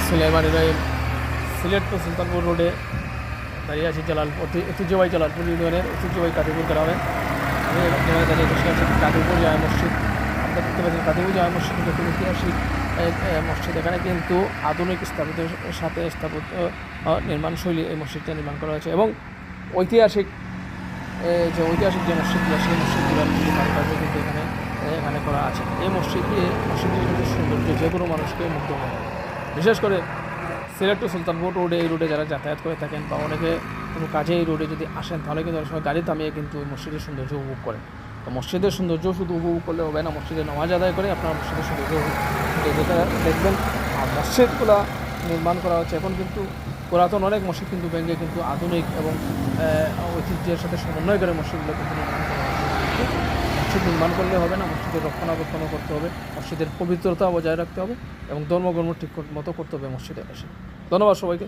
সুলাইমানের এই সিলেট টু সুলতানপুর রোডে দাঁড়িয়ে আছি জালালপুর ঐতি- ঐতিহ্যবাহী জালালপুর ইউনিয়নের ঐতিহ্যবাহী কাদিপুর গ্রামে। আমি এখানে দাঁড়িয়ে বসে আছি কাদিপুর জামা মসজিদ। আপনারা দেখতে পাচ্ছেন কাদিপুর জামা মসজিদ কিন্তু ঐতিহাসিক মসজিদ। এখানে কিন্তু আধুনিক স্থাপত্যের সাথে স্থাপত্য আহ, নির্মাণ শৈলী এই মসজিদটা নির্মাণ করা হয়েছে এবং ঐতিহাসিক যে ঐতিহাসিক যে মসজিদগুলো সেই মসজিদগুলোর কারুকার্য কিন্তু এখানে এখানে করা আছে। এই মসজিদ দিয়ে মসজিদের কিন্তু সৌন্দর্য যে কোনো মানুষকে মুগ্ধ করে বিশেষ করে সিলেট টু সুলতানপুর রোডে এই রোডে যারা যাতায়াত করে থাকেন বা অনেকে কোনো কাজে এই রোডে যদি আসেন, তাহলে কিন্তু অনেক সময় গাড়ি থামিয়ে কিন্তু মসজিদের সৌন্দর্য উপভোগ করেন। তো মসজিদের সৌন্দর্য শুধু উপভোগ করলে হবে না, মসজিদে নামাজ আদায় করে আপনারা মসজিদের সৌন্দর্য সৌন্দর্যতা দেখবেন। আর মসজিদগুলো নির্মাণ করা হচ্ছে। এখন কিন্তু পুরাতন অনেক মসজিদ কিন্তু ভেঙে কিন্তু আধুনিক এবং ঐতিহ্যের সাথে সমন্বয় করে মসজিদগুলো কিন্তু নির্মাণ করা মসজিদ নির্মাণ করলে হবে না, মসজিদের রক্ষণাবেক্ষণও করতে হবে, মসজিদের পবিত্রতা বজায় রাখতে হবে এবং ধর্মকর্ম ঠিক মতো করতে হবে মসজিদে এসে। ধন্যবাদ সবাইকে